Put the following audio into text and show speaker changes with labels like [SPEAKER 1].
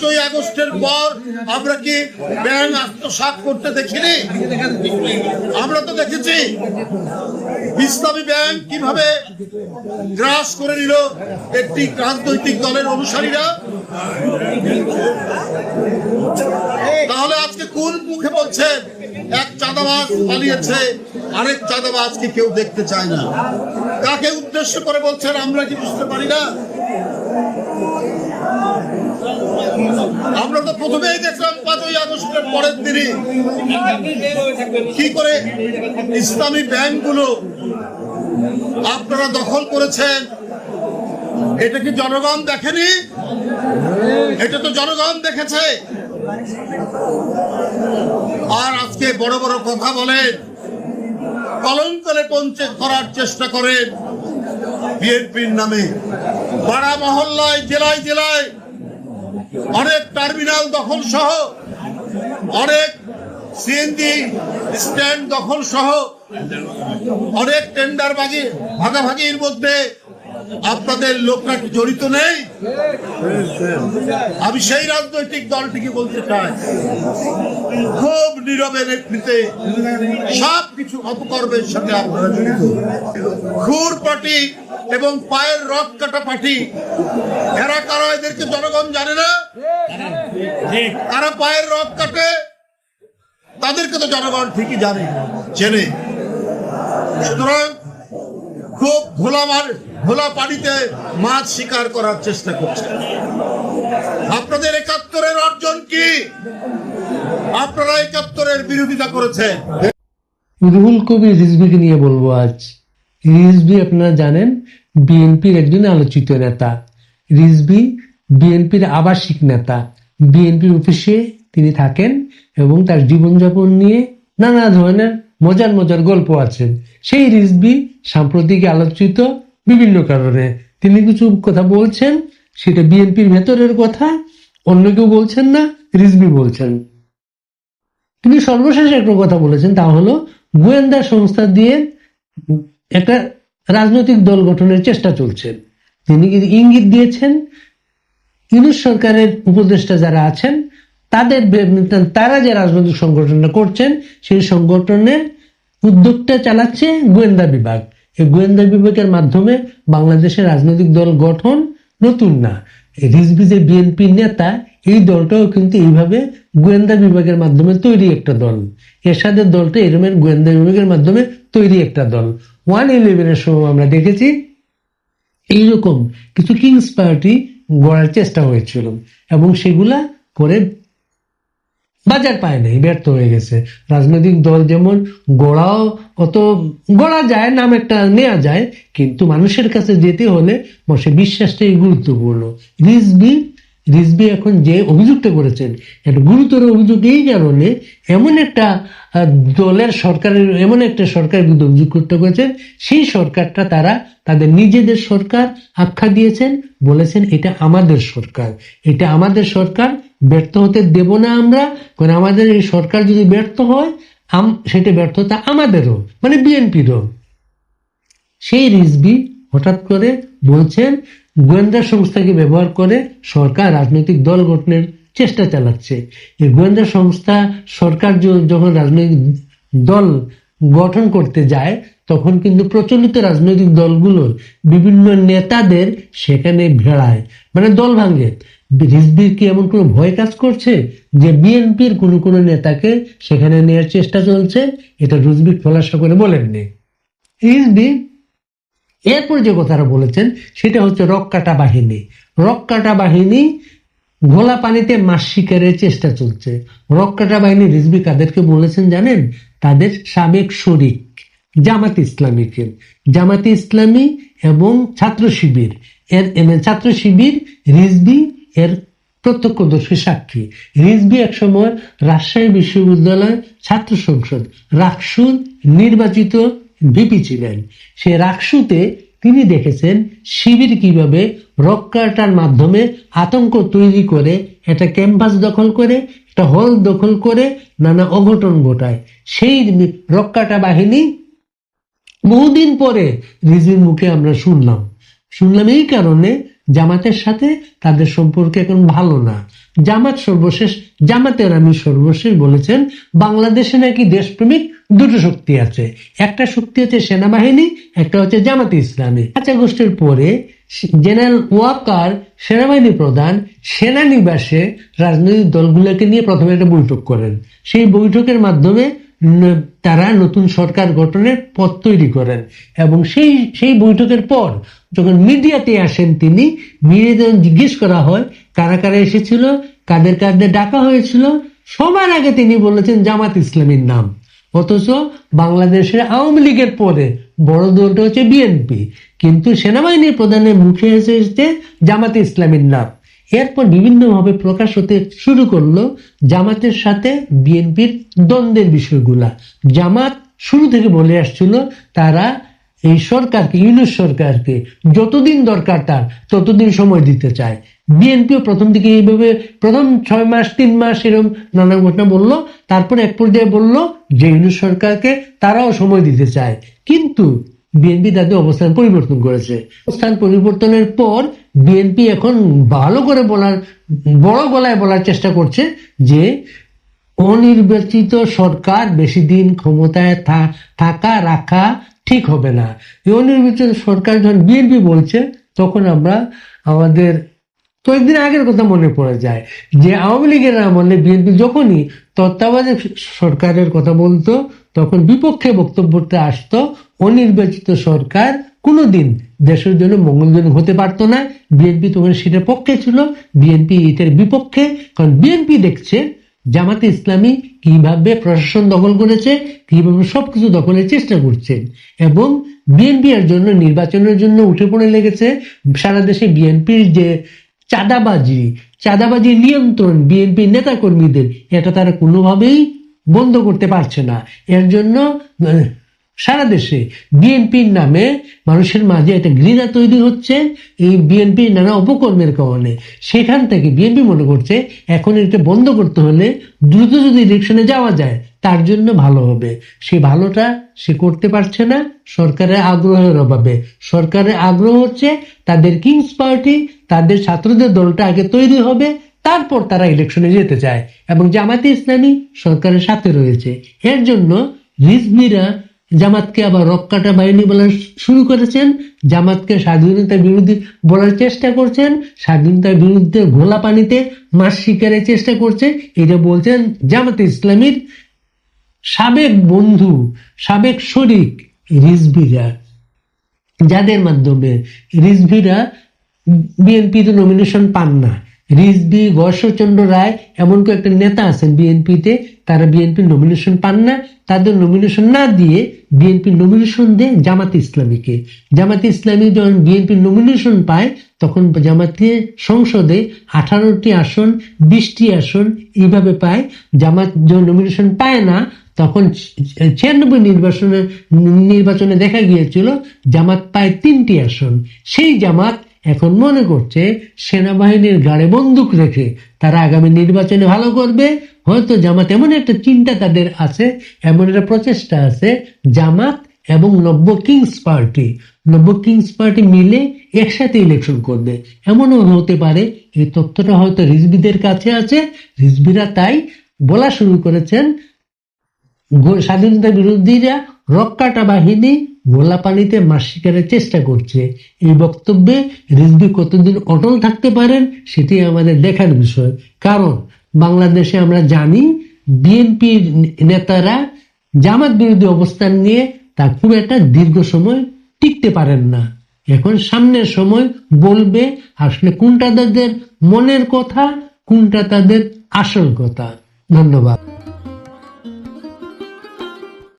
[SPEAKER 1] পাঁচই আগস্টের পর আমরা কি ব্যাংক আত্মসাৎ করতে দেখিনি? আমরা তো দেখেছি ইসলামী ব্যাংক কীভাবে গ্রাস করে নিল একটি রাজনৈতিক দলের অনুসারীরা। তাহলে আজকে কোন মুখে বলছেন? এক চাঁদাবাজ পালিয়েছে, আরেক চাঁদাবাজকে কেউ দেখতে চায় না। কাকে উদ্দেশ্য করে বলছেন আমরা কি বুঝতে পারি না? আমরা তো প্রথমেই দেখলাম পাঁচই আগস্টের পরের দিনই কি করে ইসলামী ব্যাংকগুলো আপনারা দখল করেছেন। এটা কি জনগণ দেখেনি? এটা তো জনগণ দেখেছে। আর আজকে বড় বড় কথা বলেন কলঙ্কলে পৌঁছে করার চেষ্টা করেন বিএনপির নামে। পাড়া মহল্লায় জেলায় জেলায় অনেক টার্মিনাল দখল সহ, অনেক সিএনজি স্ট্যান্ড দখল সহ, অনেক টেন্ডার বাজি ভাগাভাগির মধ্যে আপনাদের লোকরা জড়িত নেই। আমি সেই রাজনৈতিক দলটিকে বলতে চাই, খুব নীরবে নেতৃত্বে সব কিছু অপকর্মের সাথে আপনারা জড়িত। খুর পার্টি এবং পায়ের রক কাটা পার্টি এরা কারা এদেরকে জনগণ জানে না? তারা পায়ের রক কাটে? তাদেরকে তো জনগণ ঠিকই জানে চেনে। সুতরাং খুব মার ঘোলা পানিতে মাছ শিকার করার চেষ্টা করছে। আপনাদের একাত্তরের অর্জন কি? আপনারা একাত্তরের বিরোধিতা করেছেন।
[SPEAKER 2] রুহুল কবির রিজভিকে নিয়ে বলব আজ। রিজভি আপনারা জানেন, বিএনপির একজন আলোচিত নেতা। রিজভি বিএনপির আবাসিক নেতা। বিএনপির অফিসে তিনি থাকেন এবং তার জীবনযাপন নিয়ে নানা ধরনের মজার মজার গল্প আছে। সেই রিজবি সাম্প্রতিক আলোচিত বিভিন্ন কারণে। তিনি কিছু কথা বলছেন, সেটা বিএনপির ভেতরের কথা, অন্য কেউ বলছেন না রিজবি বলছেন। তিনি সর্বশেষ একটা কথা বলেছেন, তা হলো, গোয়েন্দা সংস্থা দিয়ে একটা রাজনৈতিক দল গঠনের চেষ্টা চলছে তিনি ইঙ্গিত দিয়েছেন, ইউনুস সরকারের উপদেষ্টা যারা আছেন, তাদের তারা যে রাজনৈতিক সংগঠনটা করছেন, সেই সংগঠনের উদ্যোগটা চালাচ্ছে গোয়েন্দা বিভাগ। এই গোয়েন্দা বিভাগের মাধ্যমে বাংলাদেশের রাজনৈতিক দল গঠন নতুন না। রিজভি যে বিএনপি নেতা, এই দলটাও কিন্তু এইভাবে গোয়েন্দা বিভাগের মাধ্যমে তৈরি একটা দল। এরশাদের দলটা এরমের গোয়েন্দা বিভাগের মাধ্যমে তৈরি একটা দল। ওয়ান ইলেভেনের সময় আমরা দেখেছি। এইরকম কিছু কিংস পার্টি গড়ার চেষ্টা হয়েছিল এবং সেগুলা করে বাজার পায় নাই, ব্যর্থ হয়ে গেছে। রাজনৈতিক দল যেমন গড়াও, অত গড়া যায়, নাম একটা নেওয়া যায়, কিন্তু মানুষের কাছে যেতে হলে সে বিশ্বাসটাই গুরুত্বপূর্ণ। রিজবি রিজবি এখন যে অভিযোগটা করেছেন, একটা গুরুতর অভিযোগ এই কারণে এমন একটা দলের সরকারের, এমন একটা সরকারের বিরুদ্ধে অভিযোগ করতে করেছেন, সেই সরকারটা তারা তাদের নিজেদের সরকার আখ্যা দিয়েছেন, বলেছেন এটা আমাদের সরকার। এটা আমাদের সরকার, ব্যর্থ হতে দেব না আমরা, কারণ আমাদের এই সরকার যদি ব্যর্থ হয়, আম- সেটা ব্যর্থতা আমাদেরও মানে বিএনপিরও। সেই রিজবি হঠাৎ করে বলছেন গোয়েন্দা সংস্থাকে ব্যবহার করে সরকার রাজনৈতিক দল গঠনের চেষ্টা চালাচ্ছে। এই গোয়েন্দা সংস্থা সরকার যখন রাজনৈতিক দল গঠন করতে যায়, তখন কিন্তু প্রচলিত রাজনৈতিক দলগুলোর বিভিন্ন নেতাদের সেখানে ভেড়ায় মানে দল ভাঙে। রিজবির কি এমন কোনো ভয় কাজ করছে যে বিএনপির কোনো কোনো নেতাকে সেখানে নেওয়ার চেষ্টা চলছে? এটা রুজবির খোলাসা করে বলেননি। রিজবি এরপর যে কথাটা বলেছেন, সেটা হচ্ছে রক্কাটা বাহিনী। রক্কাটা বাহিনী ঘোলা পানিতে মাছ শিকারের চেষ্টা চলছে। রক্কাটা বাহিনী রিজবি কাদেরকে বলেছেন জানেন? তাদের সাবেক শরিক, জামাত ইসলামীকে। জামাতে ইসলামী এবং ছাত্র শিবির। এর ছাত্র শিবির, রিজবি এর প্রত্যক্ষদর্শী সাক্ষী। রিজবি একসময় রাজশাহী বিশ্ববিদ্যালয় ছাত্র সংসদ রাকসুর নির্বাচিত ভিপি ছিলেন। সে রাকসুতে তিনি দেখেছেন শিবির কীভাবে রক্কাটার মাধ্যমে আতঙ্ক তৈরি করে, একটা ক্যাম্পাস দখল করে, একটা হল দখল করে, নানা অঘটন ঘটায়। সেই রক্কাটা বাহিনী বহুদিন পরে রিজির মুখে আমরা শুনলাম। শুনলাম এই কারণে জামাতের সাথে তাদের সম্পর্ক এখন ভালো না। জামাত সর্বশেষ, জামাতের আমি সর্বশেষ বলেছেন, বাংলাদেশে নাকি দেশপ্রেমিক দুটো শক্তি আছে। একটা শক্তি হচ্ছে সেনাবাহিনী, একটা হচ্ছে জামাতে ইসলামী। পাঁচ গোষ্ঠীর পরে জেনারেল ওয়াকার সেনাবাহিনী প্রধান সেনানিবাসে রাজনৈতিক দলগুলোকে নিয়ে প্রথমে একটা বৈঠক করেন। সেই বৈঠকের মাধ্যমে তারা নতুন সরকার গঠনের পথ তৈরি করেন এবং সেই সেই বৈঠকের পর যখন মিডিয়াতে আসেন তিনি যখন জিজ্ঞেস করা হয় কারা কারা এসেছিল, কাদের কাদের ডাকা হয়েছিল, সবার আগে তিনি বলেছেন জামাত ইসলামীর নাম। অথচ বাংলাদেশের আওয়ামী লীগের পরে বড় দলটা হচ্ছে বিএনপি। কিন্তু সেনাবাহিনীর প্রধানের মুখে এসে এসেছে জামাতে ইসলামীর নাম। এরপর বিভিন্নভাবে প্রকাশ হতে শুরু করল জামাতের সাথে বিএনপির দ্বন্দ্বের বিষয়গুলা। জামাত শুরু থেকে বলে আসছিল, তারা এই সরকারকে, ইউনুস সরকারকে যতদিন দরকার তার, ততদিন সময় দিতে চায়। বিএনপিও প্রথম দিকে এইভাবে প্রথম ছয় মাস, তিন মাস এরকম নানা ঘটনা বলল, তারপর এক পর্যায়ে বলল যে ইউনুস সরকারকে তারাও সময় দিতে চায়। কিন্তু বিএনপি তাদের অবস্থান পরিবর্তন করেছে। অবস্থান পরিবর্তনের পর বিএনপি এখন ভালো করে বলার, বড় গলায় বলার চেষ্টা করছে যে অনির্বাচিত সরকার বেশি দিন ক্ষমতায় থাকা, রাখা ঠিক হবে না। অনির্বাচিত সরকার যখন বিএনপি বলছে, তখন আমরা আমাদের কয়েকদিন আগের কথা মনে পড়ে যায় যে আওয়ামী লীগের আমলে বিএনপি যখনই তত্ত্বাবধায়ক সরকারের কথা বলতো, তখন বিপক্ষে বক্তব্যতে আসতো, অনির্বাচিত সরকার কোনোদিন দেশের জন্য মঙ্গলজনক হতে পারতো না। বিএনপি তখন সেটার পক্ষে ছিল, বিএনপি এটার বিপক্ষে। কারণ বিএনপি দেখছে জামাতে ইসলামী কীভাবে প্রশাসন দখল করেছে, কীভাবে সবকিছু দখলের চেষ্টা করছে এবং বিএনপি এর জন্য নির্বাচনের জন্য উঠে পড়ে লেগেছে। সারা দেশে বিএনপির যে চাঁদাবাজি চাঁদাবাজি নিয়ন্ত্রণ বিএনপি নেতা কর্মীদের এটা তারা কোনোভাবেই বন্ধ করতে পারছে না। এর জন্য সারা দেশে বিএনপির নামে মানুষের মাঝে একটা ঘৃণা তৈরি হচ্ছে এই বিএনপির নানা অপকর্মের কারণে। সেখান থেকে বিএনপি মনে করছে এখন এটা বন্ধ করতে হলে দ্রুত যদি ইলেকশনে যাওয়া যায়, তার জন্য ভালো হবে। সে ভালোটা সে করতে পারছে না, সরকারের আগ্রহের অভাবে। সরকারের আগ্রহ হচ্ছে তাদের কিংস পার্টি তাদের ছাত্রদের দলটা আগে তৈরি হবে, তারপর তারা ইলেকশনে যেতে চায়। এবং জামাতে ইসলামী সরকারের সাথে রয়েছে। এর জন্য রিজভিরা জামাতকে আবার রক্কাটা বাহিনী বলা শুরু করেছেন, জামাতকে স্বাধীনতা বিরোধী বলার চেষ্টা করছেন, স্বাধীনতার বিরুদ্ধে ঘোলা পানিতে মাছ শিকারের চেষ্টা করছে। এটা বলছেন জামাতে ইসলামীর সাবেক বন্ধু, সাবেক শরিক রিজভিরা। যাদের মাধ্যমে রিজভিরা বিএনপিতে নমিনেশন পান না। রিজভি গর্ষচন্দ্র রায় এমন কয়েকটা নেতা আছেন বিএনপিতে, তারা বিএনপি নমিনেশন পান না। তাদের নমিনেশন না দিয়ে বিএনপি নমিনেশন দেয় জামাত ইসলামীকে। জামাত ইসলামী যখন বিএনপি নমিনেশন পায়, তখন জামাতে সংসদে আঠারোটি আসন, বিশটি আসন এইভাবে পায়। জামাত যখন নমিনেশন পায় না, তখন ছিয়ানব্বই নির্বাচনে নির্বাচনে দেখা গিয়েছিল, জামাত পায় তিনটি আসন। সেই জামাত এখন মনে করছে সেনাবাহিনীর গাড়ে বন্দুক রেখে তারা আগামী নির্বাচনে ভালো করবে। হয়তো জামাত এমন একটা চিন্তা তাদের আছে, এমন একটা প্রচেষ্টা আছে, জামাত এবং নব্য কিংস পার্টি। নব্য কিংস পার্টি মিলে একসাথে ইলেকশন করবে। এমনও হতে পারে, এই তথ্যটা হয়তো রিজবিদের কাছে আছে। রিজবিরা তাই বলা শুরু করেছেন স্বাধীনতা বিরোধীরা রক্কাটা বাহিনী গোলা পানিতে মাছ শিকারের চেষ্টা করছে। এই বক্তব্যে রিজভি কতদিন অটল থাকতে পারেন সেটি আমাদের দেখার বিষয়। কারণ বাংলাদেশে আমরা জানি বিএনপির নেতারা জামাত বিরোধী অবস্থান নিয়ে তা খুব একটা দীর্ঘ সময় টিকতে পারেন না। এখন সামনের সময় বলবে আসলে কোনটা তাদের মনের কথা, কোনটা তাদের আসল কথা। ধন্যবাদ।